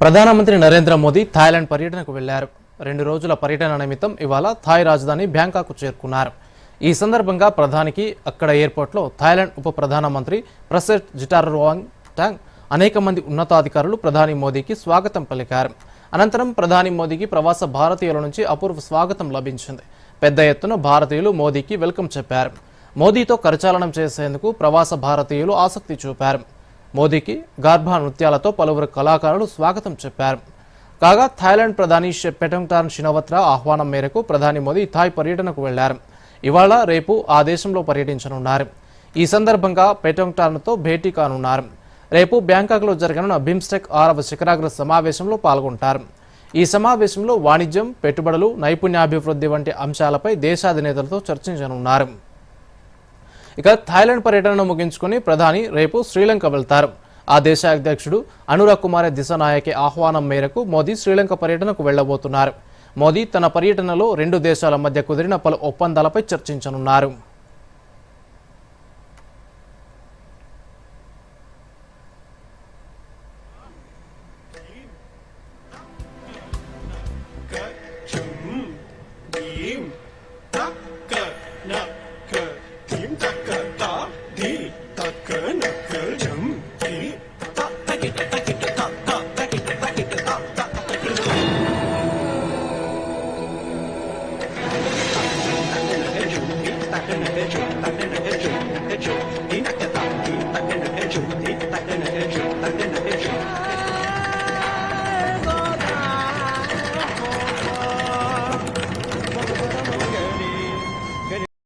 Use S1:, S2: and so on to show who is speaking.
S1: ప్రధానమంత్రి నరేంద్ర మోదీ థాయిలాండ్ పర్యటనకు వెళ్ళారు. రెండు రోజుల పర్యటన నిమిత్తం ఇవాళ థాయ్ రాజధాని బ్యాంకాక్ చేరుకున్నారు. ఈ సందర్భంగా ప్రధానికి అక్కడ ఎయిర్పోర్ట్లో థాయిలాండ్ ఉప ప్రధానమంత్రి ప్రసెట్ జిటార్వాంగ్ టాంగ్ అనేక మంది ఉన్నతాధికారులు ప్రధాని మోదీకి స్వాగతం పలికారు. అనంతరం ప్రధాని మోదీకి ప్రవాస భారతీయుల నుంచి అపూర్వ స్వాగతం లభించింది. పెద్ద ఎత్తున భారతీయులు మోదీకి వెల్కమ్ చెప్పారు. మోదీతో కరచాలనం చేసేందుకు ప్రవాస భారతీయులు ఆసక్తి చూపారు. మోదీకి గార్భా నృత్యాలతో పలువురు కళాకారులు స్వాగతం చెప్పారు. కాగా థాయిలాండ్ ప్రధాని పెటంటాన్ షినవత్రా ఆహ్వానం మేరకు ప్రధాని మోదీ థాయ్ పర్యటనకు వెళ్ళారు. ఇవాళ రేపు ఆ దేశంలో పర్యటించనున్నారు. ఈ సందర్భంగా పెటంటాన్తో భేటీ కానున్నారు. రేపు బ్యాంకాక్లో జరగనున్న బిమ్స్టెక్ ఆరవ శిఖరాగ్ర సమావేశంలో పాల్గొంటారు. ఈ సమావేశంలో వాణిజ్యం పెట్టుబడులు నైపుణ్యాభివృద్ధి వంటి అంశాలపై దేశాధినేతలతో చర్చించనున్నారు. ఇక థాయిలాండ్ పర్యటనను ముగించుకుని ప్రధాని రేపు శ్రీలంక వెళ్తారు. ఆ దేశ అధ్యక్షుడు అనురగ్ కుమార్ దిశ దిశనాయకే ఆహ్వానం మేరకు మోదీ శ్రీలంక పర్యటనకు వెళ్ళబోతున్నారు మోదీ తన పర్యటనలో రెండు దేశాల మధ్య కుదిరిన పలు ఒప్పందాలపై చర్చించనున్నారు. No. i'm in Thank you.